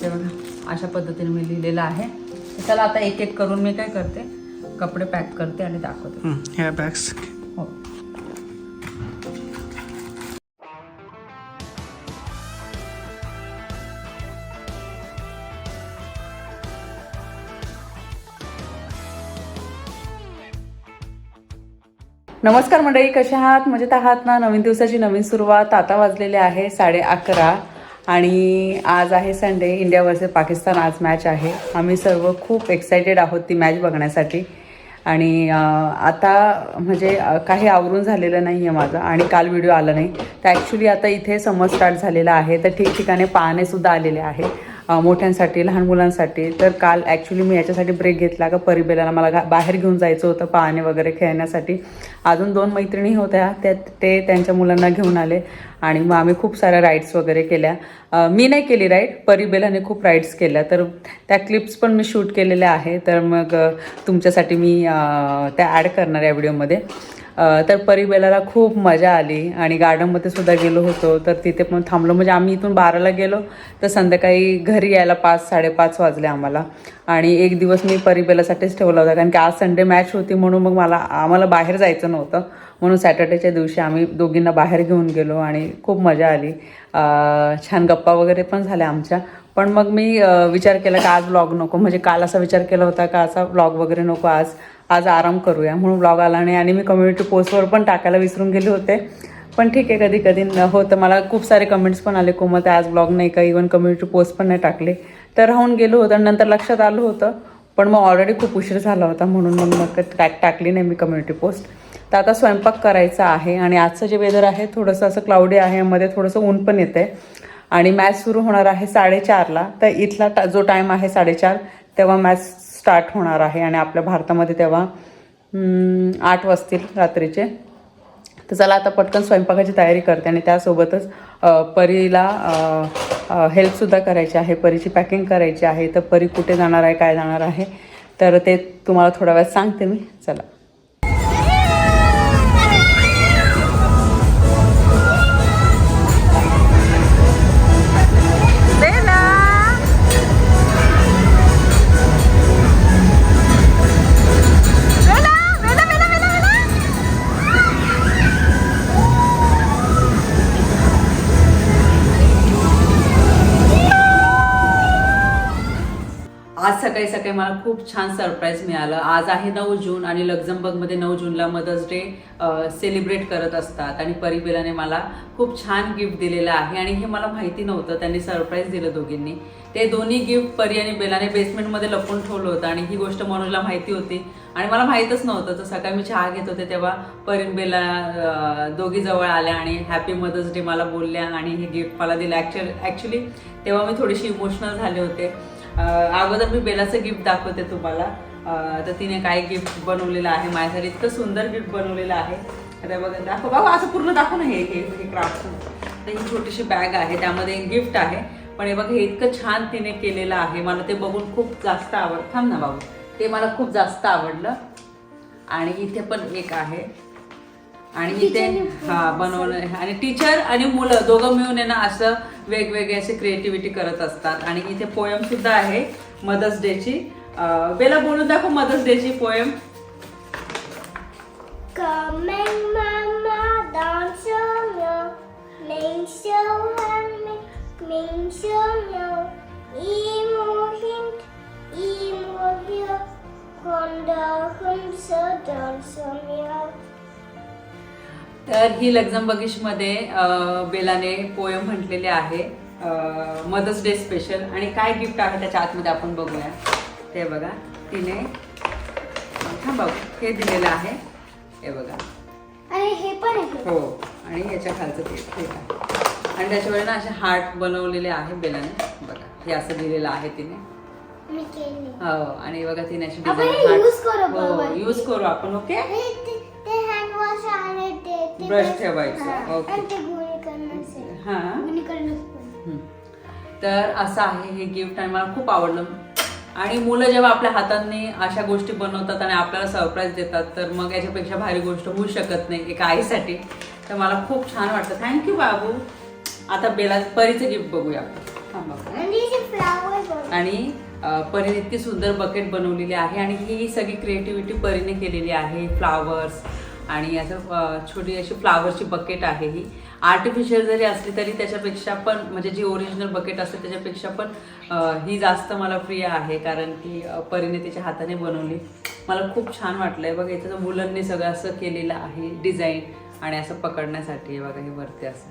ते बघा अशा पद्धतीने मी लिहिलेलं आहे. चला आता एक एक करून मी काय करते? कपडे पॅक करते आणि दाखवते. ह्या बॅग्स हो. नमस्कार मंडळी कशा आहात? मजेत आहात ना? नवीन दिवसाची नवीन सुरुवात. आता वाजलेले आहे साडे अकरा. आणि आज आहे संडे इंडिया वर्सेस पाकिस्तान आज मॅच आहे. आम्ही सर्व खूप एक्सायटेड आहोत ती मॅच बघण्यासाठी. आणि आता म्हणजे काही आवरून झालेलं नाही आहे माझं आणि काल व्हिडिओ आला नाही. तर ॲक्च्युली आता इथे समर स्टार्ट झालेला आहे. तर ठिकठिकाणी पाहणेसुद्धा आलेले आहे मोठ्यांसाठी लहान मुलांसाठी. तर काल ॲक्च्युली मी याच्यासाठी ब्रेक घेतला का परिबेलाला. मला गा- बाहेर घेऊन जायचं होतं पाहणे वगैरे खेळण्यासाठी. अजून दोन मैत्रिणी होत्या त्या ते त्यांच्या मुलांना घेऊन आले. आणि मग आम्ही खूप साऱ्या राईड्स वगैरे केल्या. मी नाही केली राईड परिबेलाने खूप राईड्स केल्या. तर त्या क्लिप्स पण मी शूट केलेल्या आहे. तर मग तुमच्यासाठी मी त्या ॲड करणार या व्हिडिओमध्ये तर परिबेलाला खूप मजा आली आणि गार्डनमध्ये सुद्धा गेलो होतो. तर तिथे पण थांबलो. म्हणजे आम्ही इथून बाराला गेलो तर संध्याकाळी घरी यायला पाच साडेपाच वाजले आम्हाला. आणि एक दिवस मी परिबेलासाठीच ठेवला होता. कारण की आज संडे मॅच होती म्हणून मग मला आम्हाला बाहेर जायचं नव्हतं. म्हणून सॅटर्डेच्या दिवशी आम्ही दोघींना बाहेर घेऊन गेलो आणि खूप मजा आली. छान गप्पा वगैरे पण झाल्या आमच्या. पण मग मी विचार केला का आज व्लॉग नको. म्हणजे काल असा विचार केला होता का असा व्लॉग वगैरे नको आज. आज आराम करूया म्हणून ब्लॉग आला नाही आणि मी कम्युनिटी पोस्टवर पण टाकायला विसरून गेले होते. पण ठीक आहे कधी कधी न- होतं मला खूप सारे कमेंट्स पण आले कोमत आज ब्लॉग नाही का इवन कम्युनिटी पोस्ट पण नाही टाकले. तर राहून गेलो होतं आणि नंतर लक्षात आलं होतं पण मग ऑलरेडी खूप उशीर झाला होता म्हणून मग मग टाक टाकली नाही मी कम्युनिटी पोस्ट तर आता स्वयंपाक करायचा आहे आणि आजचं जे वेदर आहे थोडंसं असं क्लाउडी आहे मध्ये थोडंसं ऊन पण येतं. आहे आणि मॅच सुरू होणार आहे साडेचारला तर इथला टा जो टाईम आहे साडेचार तेव्हा मॅच स्टार्ट होणार आहे आणि आपल्या भारतामध्ये तेव्हा आठ वाजतील रात्रीचे. तर चला आता पटकन स्वयंपाकाची तयारी करते आणि त्यासोबतच परीला हेल्पसुद्धा करायची आहे. परीची पॅकिंग करायची आहे. तर परी कुठे जाणार आहे काय जाणार आहे तर ते तुम्हाला थोड्या वेळात सांगते मी. चला. सकाळी सकाळी मला खूप छान सरप्राईज मिळालं. आज आहे नऊ जून आणि लक्झमबर्गमध्ये नऊ जूनला मदर्स डे सेलिब्रेट करत असतात. आणि परिबेलाने मला खूप छान गिफ्ट दिलेलं आहे. आणि हे मला माहिती नव्हतं. त्यांनी सरप्राईज दिलं दोघींनी. ते दोन्ही गिफ्ट परी आणि बेलाने बेसमेंटमध्ये लपून ठेवलं होतं. आणि ही गोष्ट मनोजला माहिती होती. आणि मला माहीतच नव्हतं. तर सकाळी मी चहा घेत होते तेव्हा परी बेला दोघी जवळ आल्या आणि हॅपी मदर्स डे मला बोलल्या. आणि हे गिफ्ट मला दिलं. ॲक्च्युअल ॲक्च्युली तेव्हा मी थोडीशी इमोशनल झाले होते. अगोदर मी बेलाचं गिफ्ट दाखवते तुम्हाला. तर तिने काय गिफ्ट बनवलेलं आहे? माझ्यासाठी इतकं सुंदर गिफ्ट बनवलेलं आहे. आता बघा दाखव. बाबा असं पूर्ण दाखव ना हे हे क्राफ्ट तर ही छोटीशी बॅग आहे. त्यामध्ये गिफ्ट आहे. पण हे बघा हे इतकं छान तिने केलेलं आहे. मला ते बघून खूप जास्त आवड थांब ना बाबू. ते मला खूप जास्त आवडलं. आणि इथे पण एक आहे. आणि इथे हा बनवलं आणि टीचर आणि मुलं दोघं मिळून आहे ना असं वेगवेगळे असे क्रिएटिव्हिटी करत असतात. आणि इथे पोयम सुद्धा आहे मदर्स डेची बेला बोलून दाखव मदर्स डेची पोयम तर ही लक्झमबर्गिशमध्ये अं, बेलाने पोयम म्हटलेले आहे. मदर्स डे स्पेशल आणि काय गिफ्ट आहे त्याच्या आतमध्ये आपण बघूया. ते बघा. तिने थांबा हे दिलेलं आहे. हे बघा. आणि हे पण हो. आणि याच्या खालचं ते आहे आणि त्याच्यावर ना असे हार्ट बनवलेले आहे बेलाने. बघा हे असं दिलेलं आहे तिने. हो. आणि बघा तिने अशी आपण design हे करू. यूज आपण ओके ते- ठेवायचं, ओके. हा. तर असं आहे हे गिफ्ट आणि मला खूप आवडलं. आणि मुलं जेव्हा आपल्या हातांनी अशा गोष्टी बनवतात आणि आपल्याला सरप्राईज देतात तर मग याच्यापेक्षा भारी गोष्ट होऊ शकत नाही एका आईसाठी. तर मला खूप छान वाटतं. थँक्यू बाबू. आता बेला परीचं गिफ्ट बघूया. आपण. आणि परीने इतकी सुंदर बकेट बनवलेली आहे आणि ही सगळी क्रिएटिव्हिटी परीने केलेली आहे. फ्लावर्स आणि असं अ, छोटी अशी फ्लावरची बकेट आहे ही. आर्टिफिशियल जरी असली तरी त्याच्यापेक्षा पण म्हणजे जी ओरिजिनल बकेट असते त्याच्यापेक्षा पण ही जास्त मला प्रिय आहे. कारण की परीने तिच्या हाताने बनवली. मला खूप छान वाटलंय. बघा इथं मुलांनी सगळं असं केलेलं आहे डिझाईन आणि असं पकडण्यासाठी बघा हे वरती असं.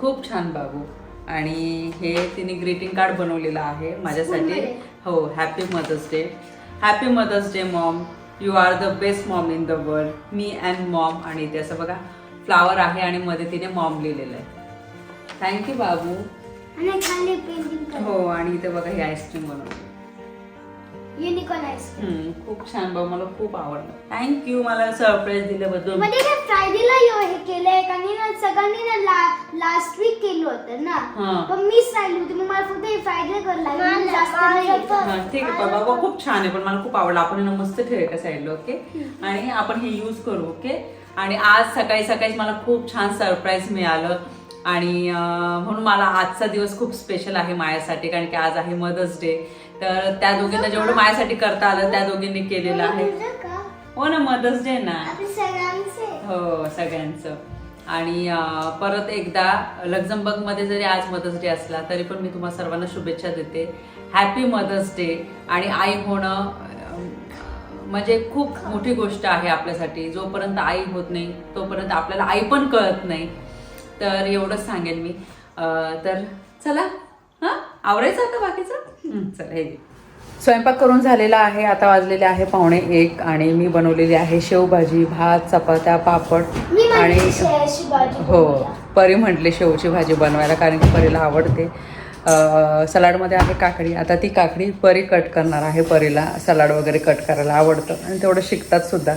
खूप छान बाबू. आणि हे तिने ग्रीटिंग कार्ड बनवलेलं आहे माझ्यासाठी? हो happy mother's day happy mother's day mom you are the best mom in the world me and mom आणि इथे असं बघा फ्लावर आहे आणि मध्ये तिने मॉम लिहिलेलं आहे. थँक्यू बाबू. हो आणि इथे बघा ही आईस्क्रीम बनवली युनिकॉर्न आईस्क्रीम हम्म, खूप छान बाबू मला खूप आवडलं. थँक्यू मला सरप्राईज दिल्याबद्दल. म्हणजे ते फ्रायडेला हे केलंय कारण ना सगळ्यांनी ना लास्ट वीक केलं होतं ना. हा. पण मिस राहिली होती मग मला फक्त फ्रायडे करायला लागली. जास्त नाही हा, ठीक आहे बाबा खूप छान आहे पण मला खूप आवडलं. आपण हे ना मस्त ठेवूया एका साईडला ओके आणि आपण हे यूज करू ओके आणि आज सकाळी सकाळी मला खूप छान सरप्राईज मिळालं. आणि अं, म्हणून मला आजचा दिवस खूप स्पेशल आहे माझ्यासाठी कारण की आज आहे मदर्स डे तर त्या दोघींना जेवढं माझ्यासाठी करता आलं त्या दोघींनी केलेलं आहे. हो ना मदर्स डे ना. हो सगळ्यांचं. आणि परत एकदा लक्झमबर्गमध्ये जरी आज मदर्स डे असला तरी पण मी तुम्हाला सर्वांना शुभेच्छा देते. हॅपी मदर्स डे आणि आई होणं म्हणजे खूप मोठी गोष्ट आहे आपल्यासाठी. जोपर्यंत आई होत नाही तोपर्यंत आपल्याला आई पण कळत नाही. तर एवढंच सांगेन मी. तर चला हां? आवरायचं आता बाकीचं हं, चला हे. स्वयंपाक करून झालेला आहे आता वाजलेले आहे पावणे एक आणि मी बनवलेली आहे शेवभाजी भात चपात्या पापड आणि हो. परी म्हटली शेवची भाजी बनवायला कारण की परीला आवडते अं, सलाडमध्ये आहे काकडी आता ती काकडी परी कट करणार आहे परीला सलाड वगैरे कट करायला आवडतं आणि तेवढं शिकतात सुद्धा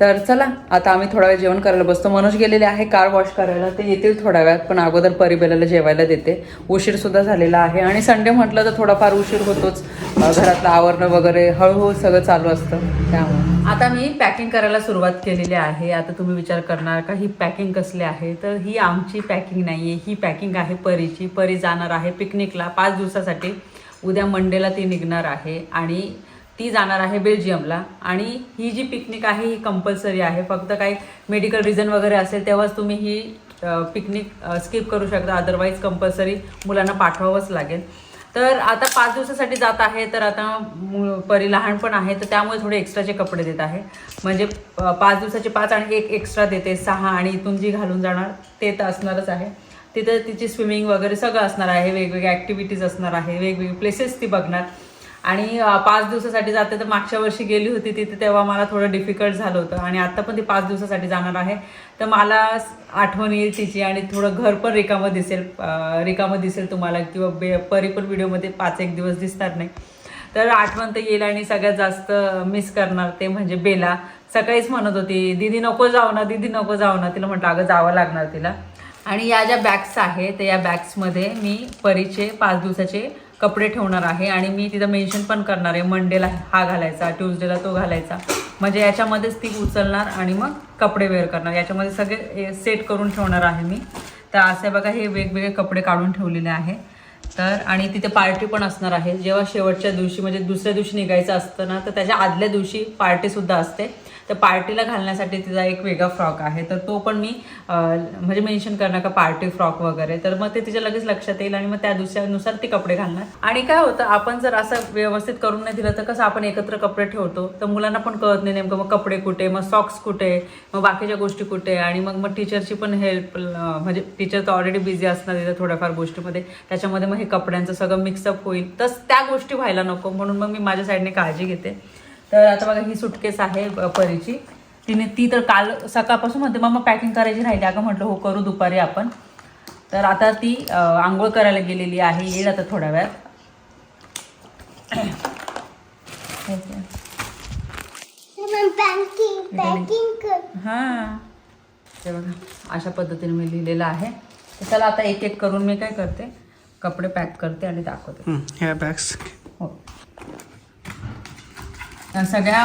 तर चला आता आम्ही थोडा वेळ जेवण करायला बसतो. मनोज गेलेले आहे कार वॉश करायला. ते येतील थोड्या वेळात पण अगोदर परिबेलाला जेवायला देते. उशीर सुद्धा झालेला आहे. आणि संडे म्हटलं तर थोडाफार उशीर होतोच. घरातलं आवरणं वगैरे हळूहळू सगळं चालू असतं. त्यामुळे. आता मी पॅकिंग करायला सुरुवात केलेली आहे. आता तुम्ही विचार करणार का ही पॅकिंग कसली आहे? तर ही आमची पॅकिंग नाही आहे ही पॅकिंग आहे परीची. परी जाणार आहे पिकनिकला. पाच दिवसासाठी उद्या मंडेला ती निघणार आहे. आणि ती जाणार आहे बेल्जियमला. आणि ही जी पिकनिक आहे ही कंपल्सरी आहे. फक्त काही मेडिकल रिझन वगैरे असेल तेव्हाच तुम्ही ही पिकनिक स्किप करू शकता. अदरवाईज कंपल्सरी मुलांना पाठवावंच लागेल. तर आता पाच दिवसासाठी जात आहे. तर आता मु- परी लहान पण आहे तर त्यामुळे थोडे एक्स्ट्राचे कपडे देत आहे. म्हणजे पाच दिवसाचे पाच आणि एक एक्स्ट्रा देते. सहा आणि इथून जी घालून जाणार ते तर असणारच आहे. तिथं तिची स्विमिंग वगैरे सगळं असणार आहे. वेगवेगळ्या ॲक्टिव्हिटीज असणार आहे. वेगवेगळे प्लेसेस ती बघणार. आणि पाच दिवसासाठी जाते तर मागच्या वर्षी गेली होती तिथे तेव्हा मला थोडं डिफिकल्ट झालं होतं. आणि आता पण ती पाच दिवसासाठी जाणार आहे. तर मला आठवण येईल तिची आणि थोडं घर पण रिकामं दिसेल रिकामं दिसेल तुम्हाला किंवा बे परी पण व्हिडिओमध्ये पाच एक दिवस दिसणार नाही. तर आठवण तर येईल आणि सगळ्यात जास्त मिस करणार ते म्हणजे बेला. सकाळीच म्हणत होती दीदी नको जाऊ ना दीदी नको जाऊ ना. तिला म्हटलं अगं जावं लागणार तिला. आणि या ज्या बॅग्स आहेत तर या बॅग्समध्ये मी परीचे पाच दिवसाचे कपडे ठेवणार आहे आणि मी तिथं मेन्शन पण करणार आहे मंडेला हा घालायचा ट्युजडेला तो घालायचा. म्हणजे याच्यामध्येच ती उचलणार आणि मग कपडे वेअर करणार. याच्यामध्ये सगळे सेट करून ठेवणार आहे मी. तर असे बघा हे वेगवेगळे कपडे काढून ठेवलेले आहे. तर आणि तिथे पार्टी पण असणार आहे. जेव्हा शेवटच्या दिवशी म्हणजे दुसऱ्या दिवशी निघायचं असतं ना तर त्याच्या आदल्या दिवशी पार्टीसुद्धा असते. तर पार्टीला घालण्यासाठी तिचा एक वेगळा फ्रॉक आहे. तर तो पण मी म्हणजे मेन्शन करणार का पार्टी फ्रॉक वगैरे. तर मग ते तिच्या लगेच लक्षात येईल आणि मग त्या दिवसानुसार ती कपडे घालणार. आणि काय होतं आपण जर असं व्यवस्थित करून नाही दिलं तर कसं आपण एकत्र कपडे ठेवतो. तर मुलांना पण कळत नाही नेमकं मग कपडे कुठे मग सॉक्स कुठे मग बाकीच्या गोष्टी कुठे आणि मग मग टीचरची पण हेल्प म्हणजे टीचर तर ऑलरेडी बिझी असणार तिथं थोड्याफार गोष्टीमध्ये. त्याच्यामध्ये मग हे कपड्यांचं सगळं मिक्सअप होईल. तर त्या गोष्टी व्हायला नको. म्हणून मग मी माझ्या साईडने काळजी घेते. तर आता बघा ही सुटकेस आहे परीची. तिने ती तर काल सकाळपासून म्हणते मग पॅकिंग करायची राहिली. अगं म्हटलं हो करू दुपारी आपण. तर आता ती आंघोळ करायला गेलेली आहे. येईल आता थोड्या वेळात. हां. ते बघा अशा पद्धतीने मी लिहिलेलं आहे. तर चला आता एक एक करून मी काय करते? कपडे पॅक करते आणि दाखवते. हं, ह्या बॅग्स हो. या सगळ्या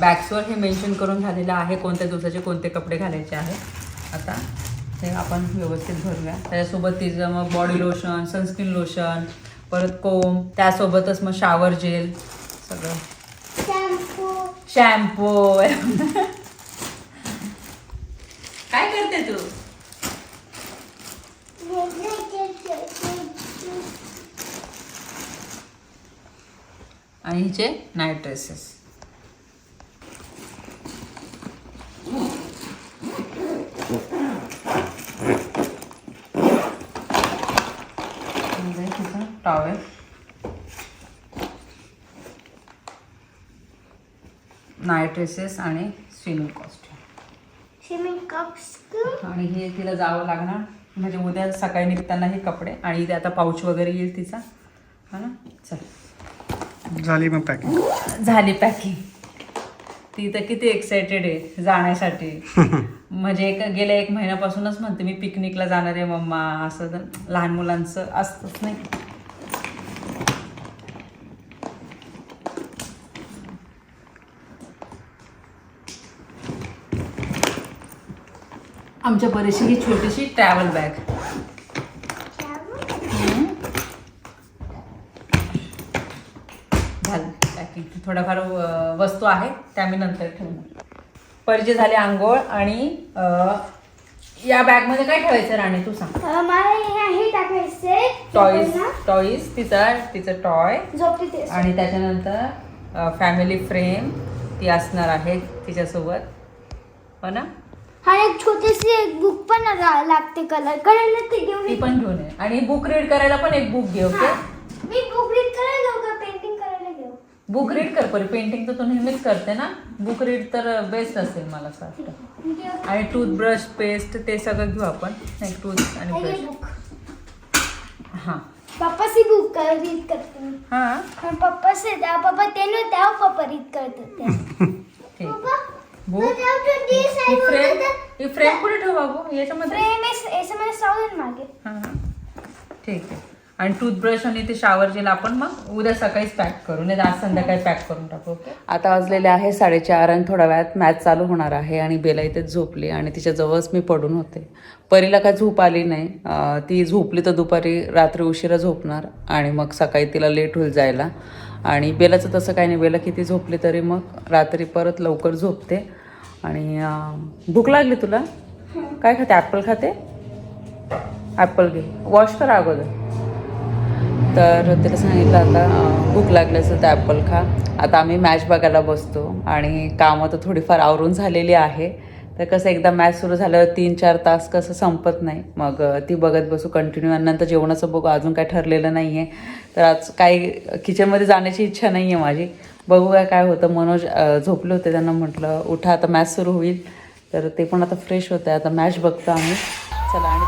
बॅग्सवर हे मेन्शन करून झालेलं आहे कोणत्या दिवसाचे कोणते कपडे घालायचे आहेत आता हे आपण व्यवस्थित भरूया त्याच्यासोबत तिचं मग बॉडी लोशन सनस्क्रीन लोशन परत कोम त्यासोबतच मग शावर जेल सगळं. शॅम्पू शॅम्पू काय करते तू? आणि हिचे night dresses towel night dresses आणि स्विमिंग कॉस्ट्यूम. स्विमिंग कप्स आणि हे तिला जावं लागणार. म्हणजे उद्या सकाळी निघताना हे कपडे आणि इथे आता पाऊच वगैरे येईल तिचा. हा ना? चल. झाली मग पॅकिंग झाली पॅकिंग ती तर किती एक्सायटेड आहे जाण्यासाठी. म्हणजे एक गेल्या एक महिन्यापासूनच म्हणते मी पिकनिकला जाणार आहे मम्मा. असं लहान मुलांचं असतंच नाही. आमच्या बरीचशी ही छोटीशी ट्रॅव्हल बॅग झालं पॅकिंग थोड्याफार वस्तू आहेत त्या मी नंतर ठेवणार. परिचय झाले आंघोळ आणि या बॅगमध्ये काय ठेवायचं राणी तू सांग. टॉईज टॉईज तिचा तिचं टॉय आणि त्याच्यानंतर फॅमिली फ्रेम ती असणार आहे तिच्यासोबत. हो ना? हा एक छोटीशी एक बुक पण लागते कलर करायला ते घेऊन? ती. पण घेऊन आणि बुक रीड करायला पण एक बुक घे ओके मी बुक रीड करायला घेऊ का पेंटिंग करायला घेऊ बुक रीड कर परी. पेंटिंग तर तू नेहमीच करते ना? बुक रीड तर बेस्ट असेल मला असं वाटतं. आणि टूथब्रश पेस्ट ते सगळं घेऊ आपण. नाही टूथ आणि हे ब्रश बुक हां. पप्पाची बुक रीड करते. हां? पण पप्पा से त्या पप्पा ते न त्या पप्पा रीड करत होते. ठीक. पप्पा बुक ही फ्रेम ही फ्रेम कुठे ठेवू बाबू याच्यामध्ये फ्रेम मला सावधान मागे. हां. ठीक आहे. आणि टूथब्रश आणि ते शावर जेल आपण मग उद्या सकाळीच पॅक करू. नाही आज संध्याकाळी पॅक करून टाकू ओके आता वाजलेले आहे साडेचार आणि थोड्या वेळात मॅच चालू होणार आहे आणि बेला इथेच झोपली आणि तिच्या जवळच मी पडून होते. परीला काय झोप आली नाही. ती झोपली तर दुपारी रात्री उशिरा झोपणार आणि मग सकाळी तिला लेट होईल जायला. आणि बेलाचं तसं काही नाही. बेला किती झोपली तरी मग रात्री परत लवकर झोपते. आणि भूक लागली तुला? काय खाते? ॲपल खाते? ॲपल घे. वॉश कर अगोदर. तर त्याला सांगितलं आता भूक लागली असेल तर ॲपल खा. आता आम्ही मॅच बघायला बसतो आणि कामं तर थोडीफार आवरून झालेली आहे. तर कसं एकदा मॅच सुरू झाल्यावर तीन चार तास कसं संपत नाही. मग ती बघत बसू कंटिन्यू आणि नंतर जेवणाचं बघू अजून काय ठरलेलं नाही आहे तर आज काही किचनमध्ये जाण्याची इच्छा नाही आहे माझी. बघू काय काय होतं. मनोज झोपले होते. त्यांना म्हटलं उठा आता मॅच सुरू होईल. तर ते पण आता फ्रेश होतं. आता मॅच बघतो आम्ही. चला आणि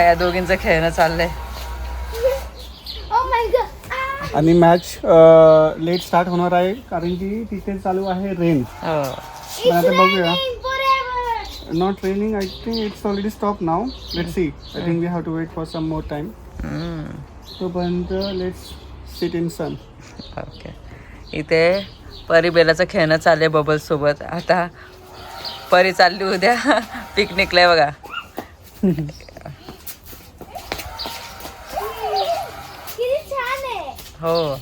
या दोघींचं खेळणं चाललं आहे आणि मॅच लेट स्टार्ट होणार आहे कारण की तिथे चालू आहे रेन हो. पण आता बघूया. Not raining I think it's already stop now let see I think we have to wait for some more time तोपर्यंत let's sit in sun okay इथे परी बेलाचं खेळणं चाललंय बबल सोबत. आता परी चालली उद्या. पिकनिकला आहे बघा किती छान आहे हो.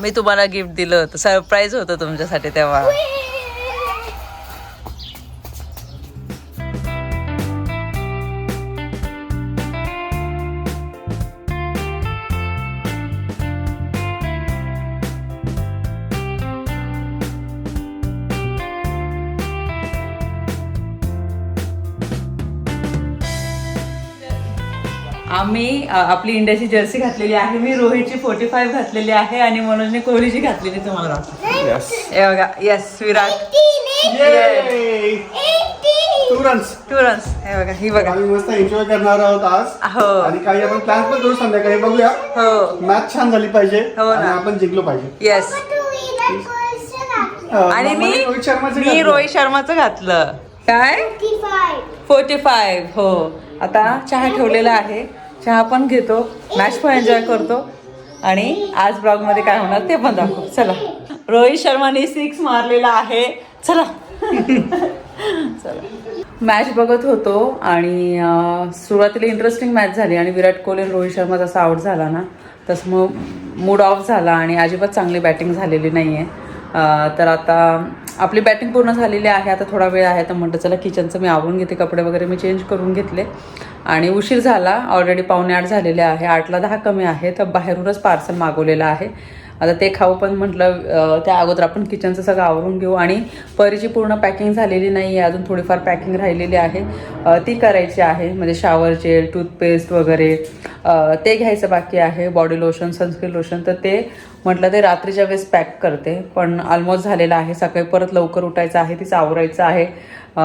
मी तुम्हाला गिफ्ट दिलं होतं. सरप्राईज होतं तुमच्यासाठी तेव्हा. आम्ही आपली इंडियाची जर्सी घातलेली आहे मी रोहितची फोर्टी फाईव्ह घातलेली आहे आणि मनोजने कोहलीची घातलेली तुम्हाला. येस हे बघा yes Virat. Two runs two runs हे बघा ही बघा. आम्ही मस्त एन्जॉय करणार आहोत आज. हो. आणि काही आपण प्लॅन पण करू संध्याकाळी. बघूया. हो. मॅच छान झाली पाहिजे हो ना. आणि आपण जिंकलो पाहिजे. येस. अं, आणि मी रोहित शर्माचं मी घातलं. रोहित शर्माचं घातलं. काय? 55. फोर्टी फाईव्ह हो. आता चहा ठेवलेला आहे. चहा पण घेतो. मॅच पण एन्जॉय करतो. आणि आज ब्लॉगमध्ये काय होणार ते पण दाखवू. चला. रोहित शर्माने सिक्स मारलेला आहे. चला. चला. मॅच बघत होतो आणि सुरुवातीला इंटरेस्टिंग मॅच झाली आणि विराट कोहली आणि रोहित शर्मा जसा आउट झाला ना तसं मग मूड ऑफ झाला आणि अजिबात चांगली बॅटिंग झालेली नाही आहे तर आता आपली बॅटिंग पूर्ण झालेली आहे आता थोडा वेळ आहे तर म्हणतो चला किचनचं मी आवरून घेते कपडे वगैरे मी चेंज करून घेतले. आणि उशीर झाला ऑलरेडी पावणे आठ झालेले आहे आठला दहा कमी आहे तर बाहेरूनच पार्सल मागवलेलं आहे. आता ते खाऊ पण म्हटलं त्या अगोदर आपण किचनचं सगळं आवरून घेऊ. आणि परीची पूर्ण पॅकिंग झालेली नाही आहे अजून थोडीफार पॅकिंग राहिलेली आहे. ती करायची आहे म्हणजे शावर जेल टूथपेस्ट वगैरे. ते घ्यायचं बाकी आहे बॉडी लोशन सनस्क्रीन लोशन तर ते म्हटलं ते रात्रीच्या वेळेस पॅक करते. पण ऑलमोस्ट झालेलं आहे. सकाळी परत लवकर उठायचं आहे तिचं आवरायचं आहे.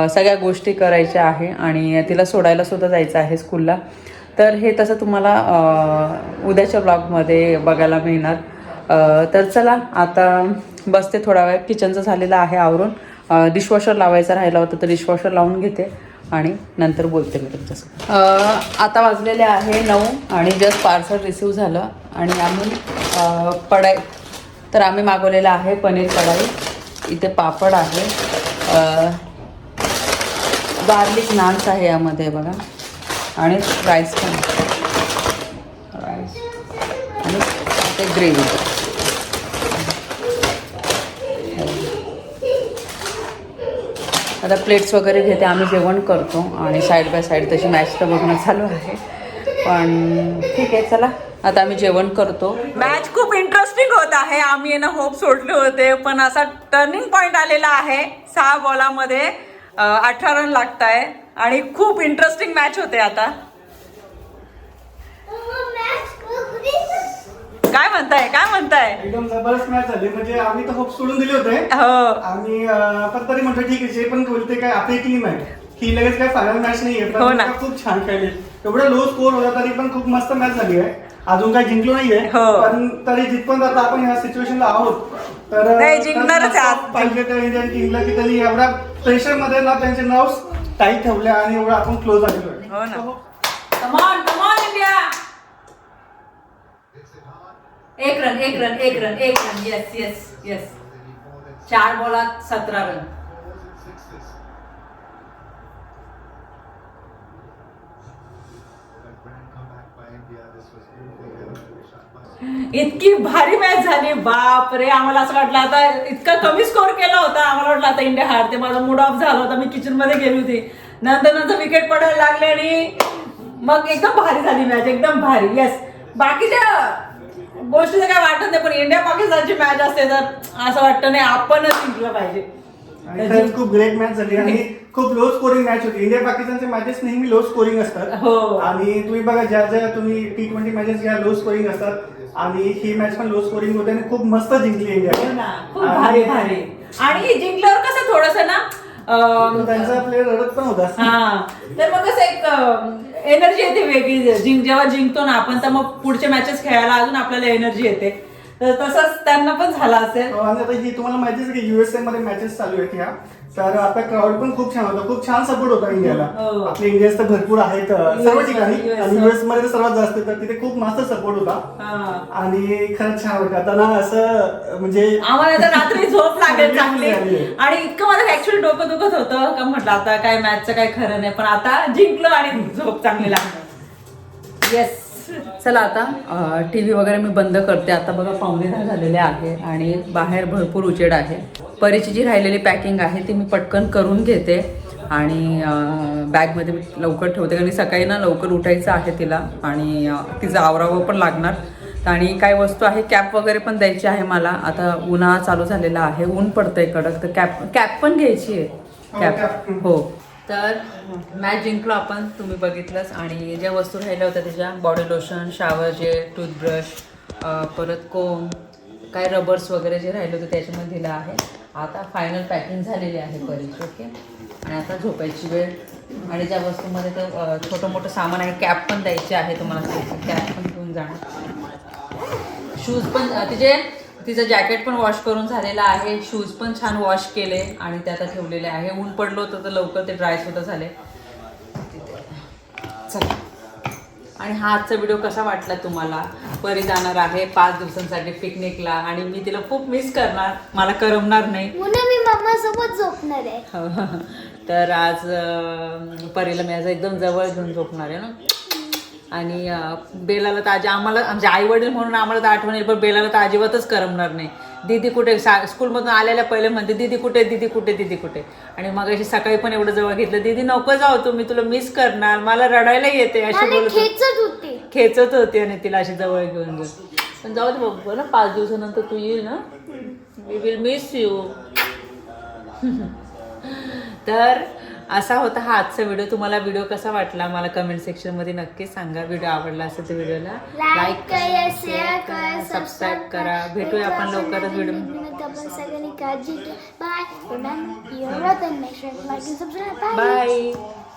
सगळ्या गोष्टी करायच्या आहे आणि तिला सोडायला सुद्धा जायचं आहे स्कूलला तर हे तसं तुम्हाला उद्याच्या ब्लॉगमध्ये बघायला मिळणार. तर चला आता बसते थोडा वेळ. किचनचं झालेलं आहे आवरून. डिशवॉशर लावायचं राहिला होता तर डिशवॉशर लावून घेते आणि नंतर बोलते मी तुमच्यासोबत. आता वाजलेले आहे नऊ आणि जस्ट पार्सल रिसीव झालं आणि आम्ही कढाई तर आम्ही मागवलेलं आहे पनीर कढाई. इथे पापड आहे. गार्लिक नान्स आहे यामध्ये बघा. आणि राईस पण राईस आणि ते ग्रेव्ही आता प्लेट्स वगैरे घेते आम्ही जेवण करतो आणि साईड बाय साईड तशी मॅच तर बघणं चालू आहे. पण ठीक आहे चला. आता आम्ही जेवण करतो. मॅच खूप इंटरेस्टिंग होत आहे. आम्ही ना होप सोडले होते पण असा टर्निंग पॉइंट आलेला आहे. सहा बॉलामध्ये अठरा रन लागत आहे आणि खूप इंटरेस्टिंग मॅच होते आता. काय म्हणताय काय म्हणताय एकदम जबरदस्त मॅच झाली म्हणजे आम्ही तर होप सोडून दिले होते हो आणि अं, पण तरी म्हटलं ठीक आहे जे पण बोलते काय आपली टीम आहे ही लगेच काय फायनल मॅच नाहीये पण हो ना. खूप छान खेळले एवढा लो स्कोर होता तरी पण खूप मस्त मॅच झाली आहे अजून काही जिंकलो नाहीये हो. पण तरी जितपण आता आपण ह्या सिच्युएशनला आहोत तर नाही, जिंकणारच आहे आज. पाहिजे त्या इंडियन टीमला की त्यांनी एवढ्या प्रेशरमध्ये ना त्यांचे नर्व्स टाईट ठेवले आणि एवढं आपण क्लोज आलेलो आहे. हो ना. So, एक रन एक रन एक रन एक रन येस येस येस चार बॉलात सतरा रन इतकी भारी मॅच झाली. बाप रे आम्हाला असं वाटलं आता इतका कमी स्कोर केला होता. आम्हाला वाटलं आता इंडिया हारते. माझा मूड ऑफ झाला होता. मी किचनमध्ये गेली होती. नंतर नंतर विकेट पडायला लागले आणि मग एकदम भारी झाली मॅच एकदम भारी. येस बाकीच्या गोष्टीचं काय वाटत नाही पण इंडिया पाकिस्तानची मॅच असते तर असं वाटतं नाही आपणच जिंकलं पाहिजे. आणि खरंच खूप ग्रेट मॅच झाली. आणि खूप लो स्कोरिंग मॅच होती. इंडिया पाकिस्तानचे मॅचेस नेहमी लो स्कोरिंग असतात. हो. आणि तुम्ही बघा ज्या ज्या तुम्ही टी ट्वेंटी मॅचेस घ्या लो स्कोरिंग असतात. आणि ही मॅच पण लो स्कोरिंग होते आणि खूप मस्त जिंकली हो इंडिया ना खूप भारी भारी. आणि जिंकल्यावर कसं थोडस ना त्यांचा प्लेअर रडत पण होता. हा. तर मग कसं एक एनर्जी येते वेगळी. जिंक जेव्हा जिंकतो ना आपण तर मग पुढचे मॅचेस खेळायला अजून आपल्याला एनर्जी येते. तर तसंच त्यांना पण झालं असेल. आणि आता ही तुम्हाला माहितीच आहे की युएसए मध्ये मॅचेस चालू आहेत ह्या. तर आता क्राऊड पण खूप छान होता. खूप छान सपोर्ट होता इंडियाला. हो. आपले इंडियाज तर भरपूर आहेत सर्व ठिकाणी. US. आणि युएसमध्ये तर सर्वात जास्त तर तिथे खूप मस्त सपोर्ट होता. हा. आणि खरंच छान वाटतं आता ना असं म्हणजे आम्हाला तर रात्री झोप लागेल चांगली. आणि इतकं माझं ऍक्च्युली डोकं दुखत होतं. का म्हटलं आता काय मॅचचं काय खरं नाही. पण आता जिंकलो आणि झोप चांगली लागली. येस चला आता टी व्ही वगैरे मी बंद करते. आता बघा दहा झालेले आहे आणि बाहेर भरपूर उजेड आहे. परीची जी राहिलेली पॅकिंग आहे ती मी पटकन करून घेते. आणि बॅगमध्ये मी लवकर ठेवते कारण सकाळी ना लवकर उठायचं आहे तिला आणि तिचं आवरावं पण लागणार. आणि काय वस्तू आहे कॅप वगैरे पण द्यायची आहे मला. आता उन्हाळा चालू झालेला आहे ऊन पडतंय कडक. तर कॅप कॅप पण घ्यायची आहे. हो, कॅप cap. हो. तर मॅच जिंकलो आपण तुम्ही बघितलंच. आणि ज्या वस्तू राहिल्या होत्या त्याच्या body lotion shower gel toothbrush परत कोम काय रबर्स वगैरे जे राहिले होते त्याच्यामध्ये दिलं आहे. आता फायनल पॅकिंग झालेली आहे बरीच ओके? आणि आता झोपायची वेळ. आणि ज्या वस्तूमध्ये तर छोटं मोठं सामान आहे कॅप पण द्यायची आहे तुम्हाला. कॅप पण घेऊन जाणार शूज पण तिचे तिचं जॅकेट पण वॉश करून झालेलं आहे. शूज पण छान वॉश केले आणि ते आता ठेवलेले आहे. ऊन पडलं होतं तर लवकर ते ड्राय सुद्धा झाले. चला. आणि हा आजचा व्हिडिओ कसा वाटला तुम्हाला? परी जाणार आहे पाच दिवसांसाठी पिकनिकला आणि मी तिला खूप मिस करणार. मला करमणार नाही. मी मम्मा सोबत झोपणार आहे. तर आज परीला मी आज एकदम जवळ घेऊन झोपणार आहे ना. आणि बेलाला तर आजी आम्हाला आमचे आई वडील म्हणून आम्हाला तर आठवण येईल पण बेलाला तर अजिबातच करमणार नाही. दीदी कुठे सा स्कूलमधून आलेल्या पहिले म्हणते दीदी कुठे दीदी कुठे दीदी कुठे? आणि मग अशी सकाळी पण एवढं जवळ घेतलं दीदी नको जाऊ तू मी तुला मिस करणार मला रडायला येते अशी बोलत होती. खेचत होते. आणि तिला अशी जवळ घेऊन घेऊन पण जाऊ दे बाबा ना पाच दिवसानंतर तू येईल ना? वी विल मिस यू तर असा होता हा आजचा व्हिडिओ. तुम्हाला व्हिडिओ कसा वाटला मला कमेंट सेक्शनमध्ये नक्की सांगा. व्हिडिओ आवडला असेल तर व्हिडिओला लाईक करा शेअर करा सबस्क्राईब करा. भेटूया आपण लवकरच व्हिडिओ. बाय